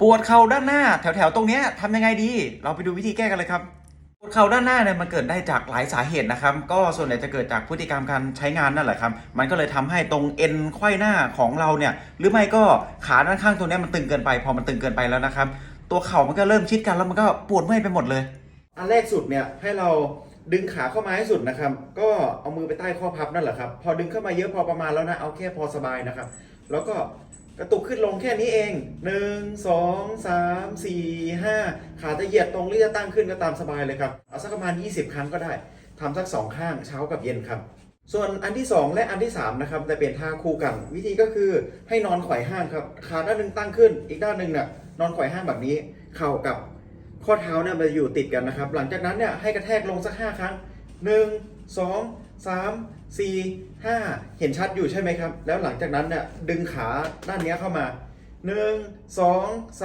ปวดเข่าด้านหน้าแถวๆตรงนี้ยทำยังไงดี เราไปดูวิธีแก้กันเลยครับ ปวดเข่าด้านหน้าเนี่ยมันเกิดได้จากหลายสาเหตุนะครับ ก็ส่วนใหญ่จะเกิดจากพฤติกรรมการใช้งานนั่นแหละครับ มันก็เลยทำให้ตรงเอ็นไขว้หน้าของเราเนี่ย หรือไม่ก็ขาด้านข้างตรงนี้มันตึงเกินไป พอมันตึงเกินไปแล้วนะครับ ตัวเข่ามันก็เริ่มชิดกันแล้วมันก็ปวดเมื่อยไปหมดเลย อันแรกสุดเนี่ยให้เราดึงขาเข้ามาให้สุดนะครับ ก็เอามือไปใต้ข้อพับนั่นแหละครับ พอดึงเข้ามาเยอะพอประมาณแล้วนะ เอาแค่พอสบายนะครับ แล้วก็ กระตุกขึ้นลงแค่นี้เองหนึ่งสองสามสี่ห้าขาจะเหยียดตรงหรือจะตั้งขึ้นก็ตามสบายเลยครับ เอาสักประมาณ 20 ครั้งก็ได้ทำสักสองข้างเช้ากับเย็นครับ ส่วนอันที่ 2 และอันที่ 3 นะครับจะเป็นท่าคู่กัน วิธีก็คือให้นอนไขว่ห้างครับ ขาด้านหนึ่งตั้งขึ้น อีกด้านหนึ่งเนี่ยนอนไขว่ห้างแบบนี้ เข่ากับข้อเท้าเนี่ยมันอยู่ติดกันนะครับ หลังจากนั้นเนี่ยให้กระแทกลงสัก 5 ครั้ง 1 2 3 4 5 เห็นชัดอยู่ใช่ไหมครับ แล้วหลังจากนั้นเนี่ยดึงขาด้านนี้เข้ามา 1 2 3